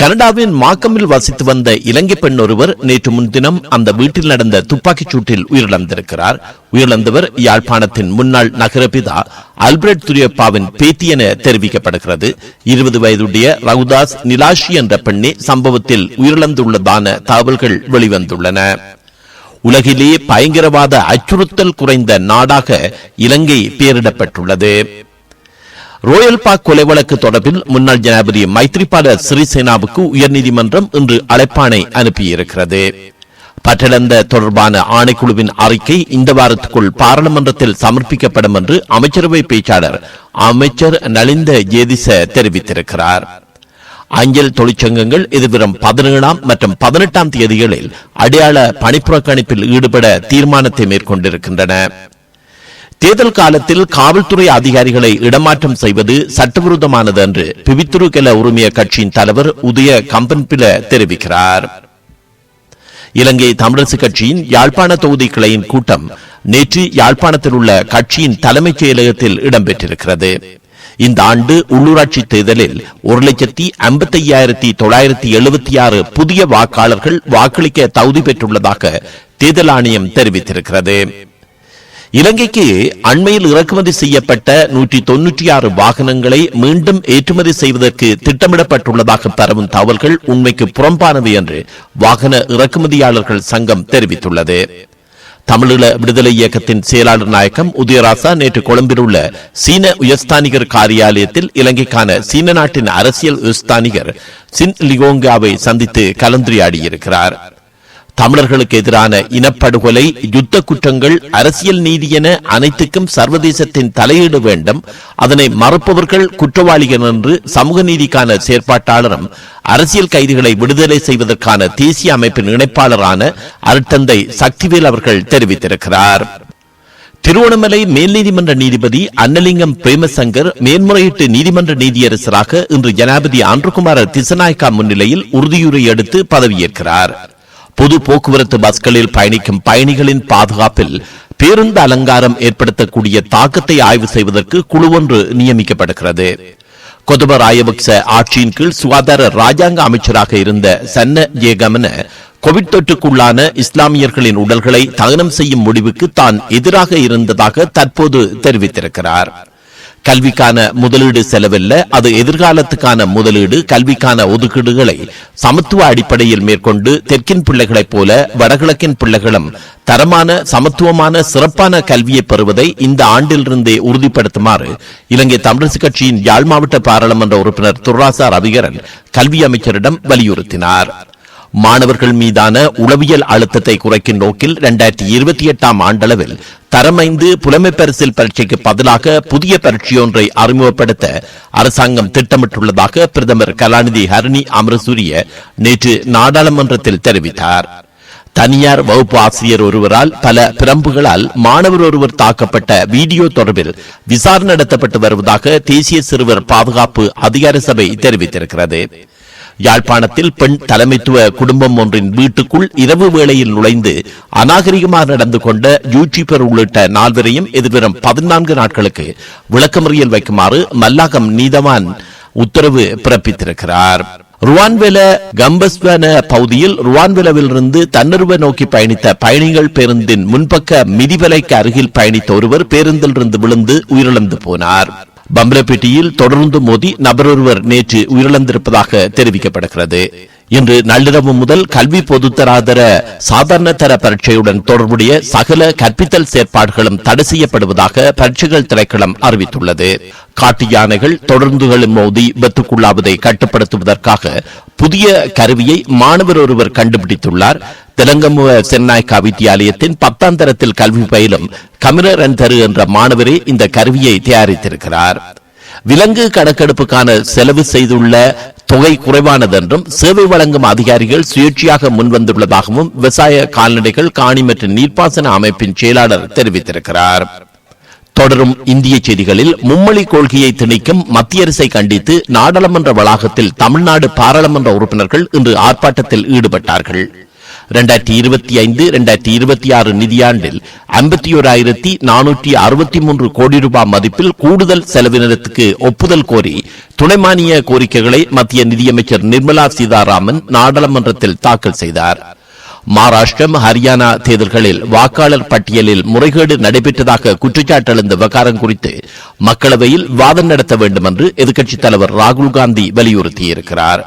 கனடாவின் மாக்கமில் வசித்து வந்த இலங்கை பெண் ஒருவர் நேற்று முன்தினம் அந்த வீட்டில் நடந்த துப்பாக்கிச் சூட்டில் உயிரிழந்திருக்கிறார். உயிரிழந்தவர் யாழ்ப்பாணத்தின் முன்னாள் நகரபிதா அல்பிரட் துரியப்பாவின் பேத்தி என தெரிவிக்கப்படுகிறது. இருபது வயதுடைய ரவுதாஸ் நிலாஷி என்ற பெண்ணே சம்பவத்தில் உயிரிழந்துள்ளதான தகவல்கள் வெளிவந்துள்ளன. உலகிலேயே பயங்கரவாத அச்சுறுத்தல் குறைந்த நாடாக இலங்கை பெயரிடப்பட்டுள்ளது ரோயல் பாக் கொலை வழக்கு தொடர்பில் முன்னாள் ஜனாதிபதி மைத்ரிபால சிறிசேனாவுக்கு உயர்நீதிமன்றம் இன்று அழைப்பானை அனுப்பியிருக்கிறது. பட்டிழந்த தொடர்பான ஆணைக்குழுவின் அறிக்கை இந்த வாரத்துக்குள் பாராளுமன்றத்தில் சமர்ப்பிக்கப்படும் என்று அமைச்சரவை பேச்சாளர் அமைச்சர் நலிந்த ஜேதிச தெரிவித்திருக்கிறார். அஞ்சல் தொழிற்சங்கங்கள் எதிர்வரும் பதினேழாம் மற்றும் பதினெட்டாம் தேதிகளில் அடையாள பணிப்புறக்கணிப்பில் ஈடுபட தீர்மானத்தை மேற்கொண்டிருக்கின்றன. தேர்தல் காலத்தில் காவல்துறை அதிகாரிகளை இடமாற்றம் செய்வது சட்டவிரோதமானது என்று பிவித்துரு கெல உரிமைய கட்சியின் தலைவர் உதய கம்பன்பில தெரிவிக்கிறார். இலங்கை தமிழரசு கட்சியின் யாழ்ப்பாண தொகுதி கிளையின் கூட்டம் நேற்று யாழ்ப்பாணத்தில் உள்ள கட்சியின் தலைமைச் செயலகத்தில் இடம்பெற்றிருக்கிறது. இந்த ஆண்டு உள்ளூராட்சி தேர்தலில் ஒரு லட்சத்தி ஐம்பத்தி ஐயாயிரத்தி தொள்ளாயிரத்தி எழுபத்தி ஆறு புதிய வாக்காளர்கள் வாக்களிக்க தகுதி பெற்றுள்ளதாக தேர்தல் ஆணையம் தெரிவித்திருக்கிறது. இலங்கைக்கு அண்மையில் இறக்குமதி செய்யப்பட்ட நூற்றி தொன்னூற்றி ஆறு வாகனங்களை மீண்டும் ஏற்றுமதி செய்வதற்கு திட்டமிடப்பட்டுள்ளதாக பரவும் தகவல்கள் உண்மைக்கு புறம்பானவை என்று வாகன இறக்குமதியாளர்கள் சங்கம் தெரிவித்துள்ளது. தமிழீழ விடுதலை இயக்கத்தின் செயலாளர் நாயகம் உதயராசா நேற்று கொழும்பில் உள்ள சீன உயர்ஸ்தானிகர் காரியாலயத்தில் இலங்கைக்கான சீன நாட்டின் அரசியல் உயர்ஸ்தானிகர் சின் லியோங்காவை சந்தித்து கலந்துரையாடியிருக்கிறார். தமிழர்களுக்கு எதிரான இனப்படுகொலை யுத்த குற்றங்கள் அரசியல் நீதி என அனைத்துக்கும் சர்வதேசத்தின் தலையீடு வேண்டும். அதனை மறுப்பவர்கள் குற்றவாளிகள் என்று சமூக நீதிக்கான செயற்பாட்டாளரும் அரசியல் கைதிகளை விடுதலை செய்வதற்கான தேசிய அமைப்பின் இணைப்பாளரான அருட்டந்தை சக்திவேல் அவர்கள் தெரிவித்திருக்கிறார். திருவண்ணாமலை மேல் நீதிமன்ற நீதிபதி அன்னலிங்கம் பிரேமசங்கர் மேன்முறையீட்டு நீதிமன்ற நீதியரசராக இன்று ஜனாதிபதி ஆண்டுகுமார திசநாயக்கா முன்னிலையில் உறுதியுரை எடுத்து பதவியேற்கிறார். பொது போக்குவரத்து பஸ்களில் பயணிக்கும் பயணிகளின் பாதுகாப்பில் பேருந்து அலங்காரம் ஏற்படுத்தக்கூடிய தாக்கத்தை ஆய்வு செய்வதற்கு குழு ஒன்று நியமிக்கப்படுகிறது. கொதப ராயபக்ச ஆட்சியின் கீழ் சுகாதார ராஜாங்க அமைச்சராக இருந்த சன்ன ஜேகமன கோவிட் தொற்றுக்குள்ளான இஸ்லாமியர்களின் உடல்களை தகனம் செய்யும் முடிவுக்கு தான் எதிராக இருந்ததாக தற்போது தெரிவித்திருக்கிறார். கல்விக்கான முதலீடு செலவில்ல. அது எதிர்காலத்துக்கான முதலீடு கல்விக்கான ஒதுக்கீடுகளை சமத்துவ அடிப்படையில் மேற்கொண்டு தெற்கின் பிள்ளைகளைப் போல வடகிழக்கின் பிள்ளைகளும் தரமான சமத்துவமான சிறப்பான கல்வியை பெறுவதை இந்த ஆண்டிலிருந்தே உறுதிப்படுத்துமாறு இலங்கை தமிழரசு கட்சியின் யாழ் மாவட்ட பாராளுமன்ற உறுப்பினர் துர்ராசா ரவிகரன் கல்வி அமைச்சரிடம் வலியுறுத்தினார். மாணவர்கள் மீதான உளவியல் அழுத்தத்தை குறைக்கும் நோக்கில் இரண்டாயிரத்தி இருபத்தி எட்டாம் ஆண்டளவில் தரமைந்து புலமை பரிசில் பரீட்சைக்கு பதிலாக புதிய பரீட்சையொன்றை அறிமுகப்படுத்த அரசாங்கம் திட்டமிட்டுள்ளதாக பிரதமர் கலாநிதி ஹரணி அமரசூரிய நேற்று நாடாளுமன்றத்தில் தெரிவித்தார். தனியார் வகுப்பு ஆசிரியர் ஒருவரால் பல பிரம்புகளால் மாணவர் ஒருவர் தாக்கப்பட்ட வீடியோ தொடர்பில் விசாரணை நடத்தப்பட்டு வருவதாக தேசிய சிறுவர் பாதுகாப்பு அதிகார சபை தெரிவித்திருக்கிறது. யாழ்ப்பாணத்தில் பெண் தலைமைத்துவ குடும்பம் ஒன்றின் வீட்டுக்குள் இரவு வேளையில் நுழைந்து அநாகரிகமாக நடந்து கொண்ட யூடியூபர் உள்ளிட்ட நால்வரையும் எதிர்வரும் பதினான்கு நாட்களுக்கு விளக்கமறியல் வைக்குமாறு மல்லாகம் நீதவான் உத்தரவு பிறப்பித்திருக்கிறார். ருவான்வெல கம்பஸ்வன பகுதியில் ருவான்வெலவிலிருந்து தன்னருவ நோக்கி பயணித்த பயணிகள் பேருந்தின் முன்பக்க மிதிவலைக்கு அருகில் பயணித்த ஒருவர் பேருந்திலிருந்து விழுந்து உயிரிழந்து போனார். பம்பலப்பேட்டையில் தொடர்ந்து மோதி நபரொருவர் நேற்று உயிரிழந்திருப்பதாக தெரிவிக்கப்படுகிறது. இன்று நள்ளிரவு முதல் கல்வி பொதுத்தராதர சாதாரண தர பரீட்சையுடன் தொடர்புடைய சகல கற்பித்தல் செயற்பாடுகளும் தடை செய்யப்படுவதாக பரீட்சைகள் திரைக்களம் அறிவித்துள்ளது. காட்டு யானைகள் தொடர்ந்துகளும் மோதி விபத்துக்குள்ளாவதை கட்டுப்படுத்துவதற்காக புதிய கருவியை மாணவர் ஒருவர் கண்டுபிடித்துள்ளார். தெலங்கமுவ சென்னாய்கா வித்தியாலயத்தின் பத்தாம் தரத்தில் கல்வி பயிலும் கமிரன் தரு என்ற மாணவரே இந்த கருவியை தயாரித்திருக்கிறார். விலங்கு கணக்கெடுப்புக்கான செலவு செய்துள்ள தொகை குறைவானது என்றும் சேவை வழங்கும் அதிகாரிகள் சுயேட்சையாக முன்வந்துள்ளதாகவும் விவசாய கால்நடைகள் காணி மற்றும் நீர்ப்பாசன அமைப்பின் செயலாளர் தெரிவித்திருக்கிறார். தொடரும் இந்திய செய்திகளில் மும்மொழி கொள்கையை திணிக்கும் மத்திய அரசை கண்டித்து நாடாளுமன்ற வளாகத்தில் தமிழ்நாடு பாராளுமன்ற உறுப்பினர்கள் இன்று ஆர்ப்பாட்டத்தில் ஈடுபட்டார்கள். இரண்டாயிரத்தி இருபத்தி ஐந்து இரண்டாயிரத்தி இருபத்தி ஆறு நிதியாண்டில் ஐம்பத்தி ஓராயிரத்தி நானூற்றி அறுபத்தி மூன்று கோடி ரூபாய் மதிப்பில் கூடுதல் செலவினத்துக்கு ஒப்புதல் கோரி துணை மானிய கோரிக்கைகளை மத்திய நிதியமைச்சர் நிர்மலா சீதாராமன் நாடாளுமன்றத்தில் தாக்கல் செய்தார். மகாராஷ்டிரம் ஹரியானா தேர்தல்களில் வாக்காளர் பட்டியலில் முறைகேடு நடைபெற்றதாக குற்றச்சாட்டு எழுந்த விவகாரம் குறித்து மக்களவையில் வாதம் நடத்த வேண்டும் என்று எதிர்க்கட்சித் தலைவர் ராகுல் காந்தி வலியுறுத்தியிருக்கிறார்.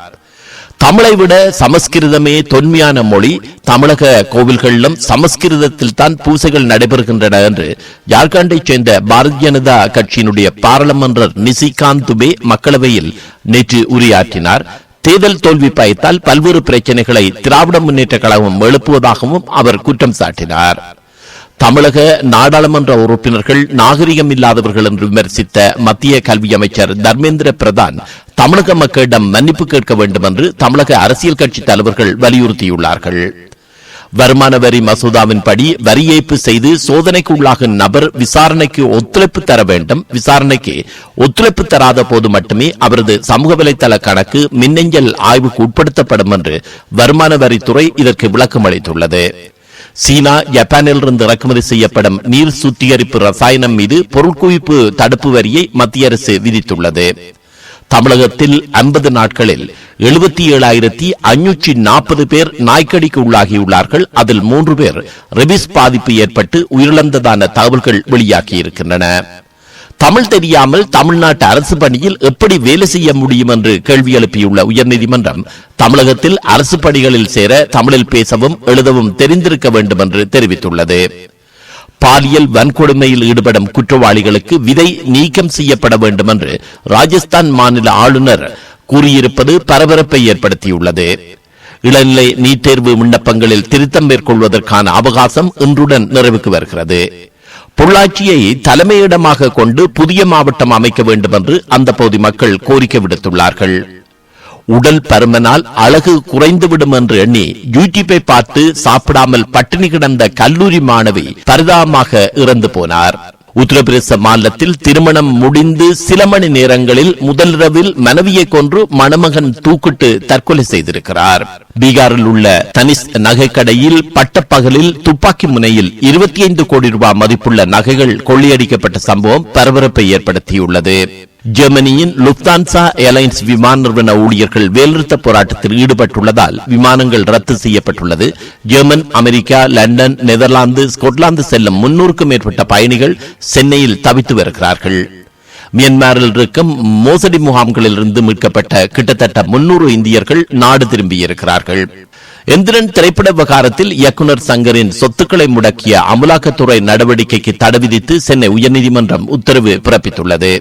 தமிழை விட சமஸ்கிருதமே தொன்மையான மொழி. தமிழக கோவில்களிலும் சமஸ்கிருதத்தில் தான் பூசைகள் நடைபெறுகின்றன என்று ஜார்க்கண்டை சேர்ந்த பாரதிய ஜனதா கட்சியினுடைய பாராளுமன்றர் நிசிகாந்த் துபே மக்களவையில் நேற்று உரையாற்றினார். தேர்தல் தோல்வி பயத்தால் பல்வேறு பிரச்சனைகளை திராவிட முன்னேற்ற கழகம் எழுப்புவதாகவும் அவர் குற்றம் சாட்டினார். தமிழக நாடாளுமன்ற உறுப்பினர்கள் நாகரிகம் இல்லாதவர்கள் என்று விமர்சித்த மத்திய கல்வி அமைச்சர் தர்மேந்திர பிரதான் தமிழக மக்களிடம் மன்னிப்பு கேட்க வேண்டும் என்று தமிழக அரசியல் கட்சி தலைவர்கள் வலியுறுத்தியுள்ளார்கள். வருமான வரி மசோதாவின்படி வரி ஏய்ப்பு செய்து சோதனைக்கு உள்ளாகும் நபர் விசாரணைக்கு ஒத்துழைப்பு தர வேண்டும். விசாரணைக்கு ஒத்துழைப்பு தராத போது மட்டுமே அவரது சமூக வலைதள கணக்கு மின்னஞ்சல் ஆய்வுக்கு உட்படுத்தப்படும் என்று வருமான வரித்துறை இதற்கு விளக்கம் அளித்துள்ளது சீனா ஜப்பானிலிருந்து இறக்குமதி செய்யப்படும் நீர் சுத்திகரிப்பு ரசாயனம் மீது பொருட்குவிப்பு தடுப்பு வரியை மத்திய அரசு விதித்துள்ளது. தமிழகத்தில் ஐம்பது நாட்களில் எழுபத்தி ஏழாயிரத்தி அஞ்சூற்றி நாற்பது பேர் நாய்க்கடிக்கு உள்ளாகியுள்ளார்கள். அதில் மூன்று பேர் ரெபிஸ் பாதிப்பு ஏற்பட்டு உயிரிழந்ததான தகவல்கள் வெளியாகியிருக்கின்றன. தமிழ் தெரியாமல் தமிழ்நாட்டு அரசு பணியில் எப்படி வேலை செய்ய முடியும் என்று கேள்வி எழுப்பியுள்ள உயர்நீதிமன்றம் தமிழகத்தில் அரசு பணிகளில் சேர தமிழில் பேசவும் எழுதவும் தெரிந்திருக்க வேண்டும் என்று தெரிவித்துள்ளது. பாலியல் வன்கொடுமையில் ஈடுபடும் குற்றவாளிகளுக்கு விதை நீக்கம் செய்யப்பட வேண்டும் என்று ராஜஸ்தான் மாநில ஆளுநர் கூறியிருப்பது பரபரப்பை ஏற்படுத்தியுள்ளது. இளநிலை நீட் தேர்வு விண்ணப்பங்களில் திருத்தம் மேற்கொள்வதற்கான அவகாசம் இன்றுடன் நிறைவுக்கு வருகிறது. பொள்ளாச்சியை தலைமையிடமாக கொண்டு புதிய மாவட்டம் அமைக்க வேண்டும் என்று அந்த பகுதி மக்கள் கோரிக்கை விடுத்துள்ளார்கள். உடல் பருமனால் அழகு குறைந்துவிடும் என்று எண்ணி யூடியூப்பை பார்த்து சாப்பிடாமல் பட்டினி கிடந்த கல்லூரி மாணவி பரிதாபமாக இறந்து போனார். உத்தரப்பிரதேச மாநிலத்தில் திருமணம் முடிந்து சில மணி நேரங்களில் முதலிரவில் மனைவியை கொன்று மணமகன் தூக்கிட்டு தற்கொலை செய்திருக்கிறார். பீகாரில் உள்ள தனிஷ் நகைக்கடையில் பட்டப்பகலில் துப்பாக்கி முனையில் இருபத்தி ஐந்து கோடி ரூபாய் மதிப்புள்ள நகைகள் கொள்ளையடிக்கப்பட்ட சம்பவம் பரபரப்பை ஏற்படுத்தியுள்ளது. ஜெர்மனியின் லுப்தான்சா ஏர்லைன்ஸ் விமான நிறுவன ஊழியர்கள் வேலிறுத்த போராட்டத்தில் ஈடுபட்டுள்ளதால் விமானங்கள் ரத்து செய்யப்பட்டுள்ளது. German America London Netherlands Scotland செல்லும் முன்னூறுக்கும் மேற்பட்ட பயணிகள் சென்னையில் தவித்து வருகிறார்கள். மியான்மரில் இருக்கும் மோசடி முகாம்களில் இருந்து மீட்கப்பட்ட கிட்டத்தட்ட முன்னூறு இந்தியர்கள் நாடு திரும்பியிருக்கிறார்கள். எந்திரன் திரைப்பட விவகாரத்தில் இயக்குநர் சங்கரின் சொத்துக்களை முடக்கிய அமலாக்கத்துறை நடவடிக்கைக்கு தடை விதித்து சென்னை உயர்நீதிமன்றம் உத்தரவு பிறப்பித்துள்ளது.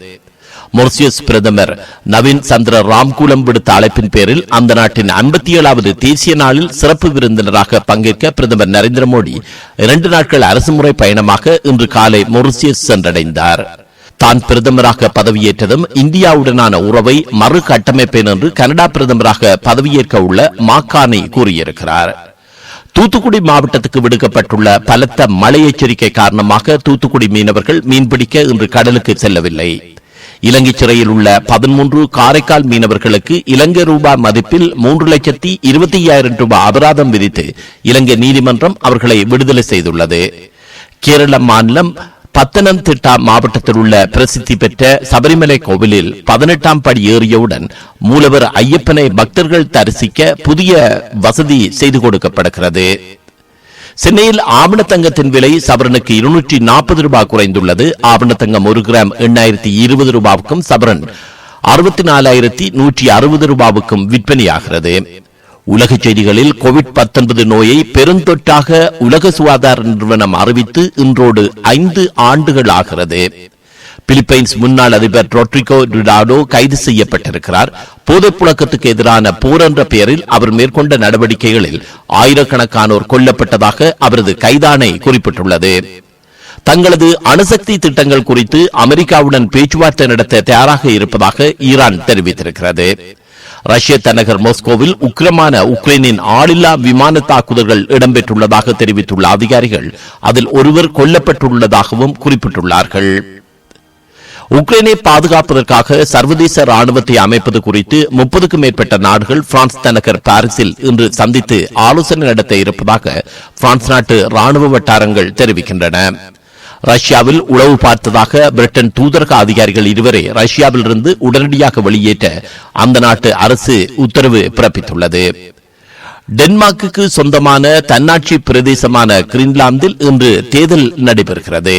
மொரிசியஸ் பிரதமர் நவீன் சந்திர ராம்கூலம் விடுத்த அழைப்பின் பேரில் அந்த நாட்டின் ஐம்பத்தி ஏழாவது தேசிய நாளில் சிறப்பு விருந்தினராக பங்கேற்க பிரதமர் நரேந்திர மோடி இரண்டு நாட்கள் அரசுமுறை பயணமாக இன்று காலை மொரிசியஸ் சென்றடைந்தாா் தான் பிரதமராக பதவியேற்றதும் இந்தியாவுடனான உறவை மறு கட்டமைப்பேன் என்று கனடா பிரதமராக பதவியேற்க உள்ள மாக்கானி கூறியிருக்கிறார். தூத்துக்குடி மாவட்டத்துக்கு விடுக்கப்பட்டுள்ள பலத்த மழை எச்சரிக்கை காரணமாக தூத்துக்குடி மீனவர்கள் மீன்பிடிக்க இன்று கடலுக்கு செல்லவில்லை. இலங்கை சிறையில் உள்ள பதிமூன்று காரைக்கால் மீனவர்களுக்கு இலங்கை ரூபாய் மதிப்பில் மூன்று லட்சத்தி இருபத்தி ஐயாயிரம் ரூபாய் அபராதம் விதித்து இலங்கை நீதிமன்றம் அவர்களை விடுதலை செய்துள்ளது. கேரள மாநிலம் பத்தனந்திட்டா மாவட்டத்தில் உள்ள பிரசித்தி பெற்ற சபரிமலை கோவிலில் பதினெட்டாம் படி ஏறியவுடன் மூலவர் ஐயப்பனை பக்தர்கள் தரிசிக்க புதிய வசதி செய்து கொடுக்கப்படுகிறது. சென்னையில் ஆவணத்தங்கத்தின் விலை சவரனுக்கு இருநூற்றி நாற்பது ரூபாய் குறைந்துள்ளது. ஆவணத்தங்கம் ஒரு கிராம் எண்ணாயிரத்தி இருபது ரூபாவுக்கும் சவரன் அறுபத்தி நாலாயிரத்தி நூற்றி அறுபது ரூபாவுக்கும் விற்பனையாகிறது. உலகச் செய்திகளில் கோவிட் பத்தொன்பது நோயை பெருந்தொற்றாக உலக சுகாதார நிறுவனம் அறிவித்து இன்றோடு ஐந்து ஆண்டுகள் ஆகிறது. பிலிப்பைன்ஸ் முன்னாள் அதிபர் ரொட்ரிகோ டுடாடோ கைது செய்யப்பட்டிருக்கிறார். போதைப் புழக்கத்துக்கு எதிரான போர் என்ற பெயரில் அவர் மேற்கொண்ட நடவடிக்கைகளில் ஆயிரக்கணக்கானோர் கொல்லப்பட்டதாக அவரது கைதானை குறிப்பிட்டுள்ளது. தங்களது அணுசக்தி திட்டங்கள் குறித்து அமெரிக்காவுடன் பேச்சுவார்த்தை நடத்த தயாராக இருப்பதாக ஈரான் தெரிவித்திருக்கிறது. ரஷ்ய தலைநகர் மாஸ்கோவில் உக்கிரமான உக்ரைனின் ஆளில்லா விமான தாக்குதல்கள் இடம்பெற்றுள்ளதாக தெரிவித்துள்ள அதிகாரிகள் அதில் ஒருவர் கொல்லப்பட்டுள்ளதாகவும் குறிப்பிட்டுள்ளார்கள். உக்ரைனை பாதுகாப்பதற்காக சர்வதேச ராணுவத்தை அமைப்பது குறித்து முப்பதுக்கும் மேற்பட்ட நாடுகள் பிரான்ஸ் தலைநகர் பாரிஸில் இன்று சந்தித்து ஆலோசனை நடத்த இருப்பதாக பிரான்ஸ் நாட்டு ராணுவ வட்டாரங்கள் தெரிவிக்கின்றன. ரஷ்யாவில் உளவு பார்த்ததாக பிரிட்டன் தூதரக அதிகாரிகள் இருவரை ரஷ்யாவிலிருந்து உடனடியாக வெளியேற்ற அந்த நாட்டு அரசு உத்தரவு பிறப்பித்துள்ளது. டென்மார்க்கு சொந்தமான தன்னாட்சி பிரதேசமான கிரீன்லாந்தில் இன்று தேர்தல் நடைபெறுகிறது.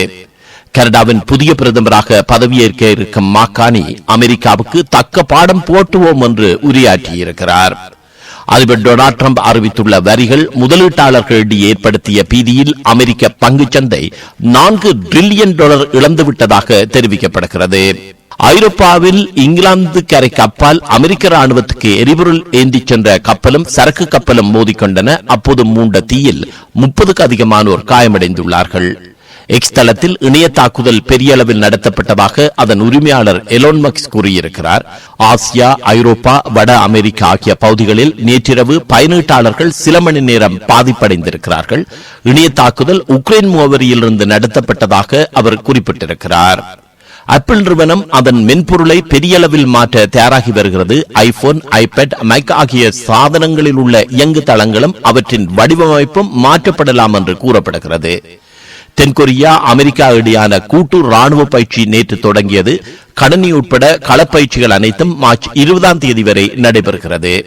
கனடாவின் புதிய பிரதமராக பதவியேற்க இருக்கும் மாக்கானி அமெரிக்காவுக்கு தக்க பாடம் போட்டுவோம் என்று உரையாற்றியிருக்கிறார். அதிபர் டொனால்டு டிரம்ப் அறிவித்துள்ள வரிகள் முதலீட்டாளர்களிடையே ஏற்படுத்திய பீதியில் அமெரிக்க பங்குச் சந்தை நான்கு டிரில்லியன் டாலர் இழந்துவிட்டதாக தெரிவிக்கப்படுகிறது. ஐரோப்பாவில் இங்கிலாந்து கரைக்கு அப்பால் அமெரிக்க ராணுவத்துக்கு எரிபொருள் ஏந்தி சென்ற கப்பலும் சரக்கு கப்பலும் மோதிக்கொண்டன அப்போது மூண்ட தீயில் முப்பதுக்கு அதிகமானோர் காயமடைந்துள்ளார்கள். எக்ஸ் தளத்தில் இணைய தாக்குதல் பெரிய அளவில் நடத்தப்பட்டதாக அதன் உரிமையாளர் எலோன் மக்ஸ் கூறியிருக்கிறார். ஆசியா ஐரோப்பா வட அமெரிக்கா ஆகிய பகுதிகளில் நேற்றிரவு பயனீட்டாளர்கள் சில மணி நேரம் பாதிப்படைந்திருக்கிறார்கள். இணைய தாக்குதல் உக்ரைன் முகவரியிலிருந்து நடத்தப்பட்டதாக அவர் குறிப்பிட்டிருக்கிறார். ஆப்பிள் நிறுவனம் அதன் மென்பொருளை பெரிய அளவில் மாற்ற தயாராகி வருகிறது. ஐபோன் ஐபேட் மைக் ஆகிய சாதனங்களில் உள்ள இயங்கு தளங்களும் அவற்றின் வடிவமைப்பும் மாற்றப்படலாம் என்று கூறப்படுகிறது. தென்கொரியா அமெரிக்கா இடையான கூட்டு ராணுவ பயிற்சி நேற்று தொடங்கியது. கடனி உட்பட களப்பயிற்சிகள் அனைத்தும் மார்ச் இருபதாம் தேதி வரை நடைபெறுகிறது.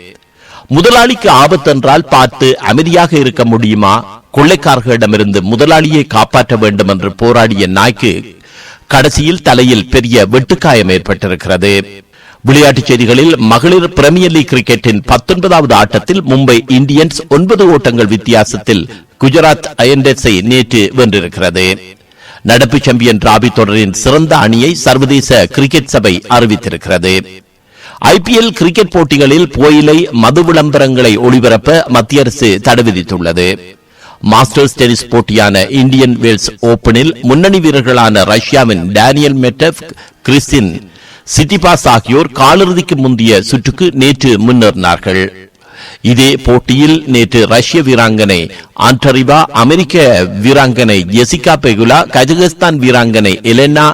முதலாளிக்கு ஆபத்தென்றால் பார்த்து அமைதியாக இருக்க முடியுமா? கொள்ளைக்காரர்களிடமிருந்து முதலாளியை காப்பாற்ற வேண்டும் என்று போராடிய நாய்க்கு கடைசியில் தலையில் பெரிய வெட்டுக்காயம் ஏற்பட்டிருக்கிறது. விளையாட்டுச் செய்திகளில் மகளிர் பிரீமியர் லீக் கிரிக்கெட்டின் பத்தொன்பதாவது ஆட்டத்தில் மும்பை இந்தியன்ஸ் ஒன்பது ஓட்டங்கள் வித்தியாசத்தில் குஜராத் அயன்டெஸை நேற்று வென்றிருக்கிறது. நடப்பு சாம்பியன் டிராபி தொடரின் சிறந்த அணியை சர்வதேச கிரிக்கெட் சபை அறிவித்திருக்கிறது. ஐபிஎல் கிரிக்கெட் போட்டிகளில் புயலை மது விளம்பரங்களை ஒளிபரப்ப மத்திய அரசு தடை விதித்துள்ளது மாஸ்டர்ஸ் டென்னிஸ் போட்டியான இந்தியன் வேல்ஸ் ஓபனில் முன்னணி வீரர்களான ரஷ்யாவின் டேனியல் மெட்டப் கிறிஸ்டின் சிட்டிபாஸ் ஆகியோர் காலிறுதிக்கு முந்தைய சுற்றுக்கு நேற்று முன்னேறினார்கள். இதே போட்டியில் நேற்று ரஷ்ய வீராங்கனை ஆண்டரிவா அமெரிக்க வீராங்கனை ஜெசிகா பெகுலா கஜகஸ்தான் வீராங்கனை எலெனா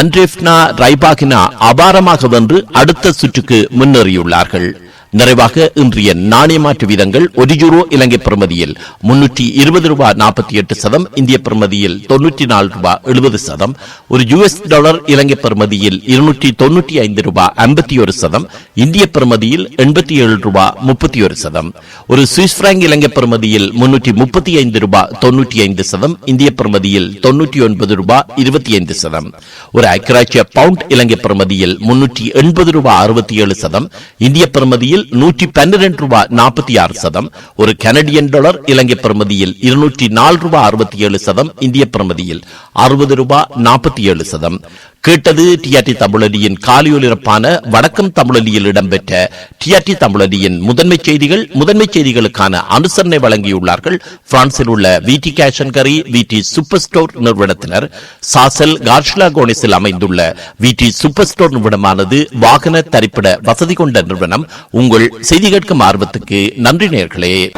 அண்ட்ரெஃப்னா ரைபாகினா அபாரமாக வென்று அடுத்த சுற்றுக்கு முன்னேறியுள்ளார்கள். நிறைவாக இன்றைய நாணய மாற்று வீதங்கள் ஒரு யூரோ இலங்கை பிரமதியில் முன்னூற்றி இருபது ரூபாய் நாற்பத்தி எட்டு சதம் இந்திய பிரமதியில் தொன்னூற்றி நாலு ரூபாய் எழுபது சதம் ஒரு யுஎஸ் டாலர் இலங்கை பிரமதியில் இருநூற்றி தொன்னூற்றி ஐந்து ரூபாய் ஐம்பத்தி ஒரு சதம் இந்திய பிரமதியில் எண்பத்தி ஏழு ரூபாய் முப்பத்தி ஒரு சதம். ஒரு சுவிஸ் பிராங்க் இலங்கை பிரமதியில் முன்னூற்றி முப்பத்தி ஐந்து ரூபாய் தொன்னூற்றி ஐந்து சதம் இந்திய பிரமதியில் தொன்னூற்றி ஒன்பது ரூபாய் இருபத்தி ஐந்து சதம். ஒரு ஐக்கிராட்சிய பவுண்ட் இலங்கை பிரமதியில் முன்னூற்றி எண்பது ரூபாய் அறுபத்தி ஏழு சதம் இந்திய பிரமதியில் நூற்றி பன்னிரண்டு ரூபாய் நாற்பத்தி ஆறு சதம் ஒரு கனடியன் டாலர் இலங்கை பிரமதியில் இருநூற்றி நாலு ரூபாய் அறுபத்தி ஏழு சதம் இந்திய பிரமதியில் அறுபது ரூபாய் நாற்பத்தி ஏழு சதம். கேட்டது டிஆர்டி தமிழடியின் காலியொலிரப்பான வடக்கம் தமிழடியில் இடம்பெற்ற டிஆர்டி தமிழடியின் முதன்மை செய்திகள் முதன்மை செய்திகளுக்கான அனுசரணை வழங்கியுள்ளார்கள். பிரான்சில் உள்ள விடி அண்ட் கரி விடி சூப்பர் ஸ்டோர் நிறுவனத்தினர். சாசல் கார்ஷ்லா கோனிஸில் அமைந்துள்ள விடி சூப்பர் ஸ்டோர் நிறுவனமானது வாகன தரிப்பிட வசதி கொண்ட நிறுவனம். உங்கள் செய்தி கேட்கும் ஆர்வத்துக்கு நன்றி நேர்களே.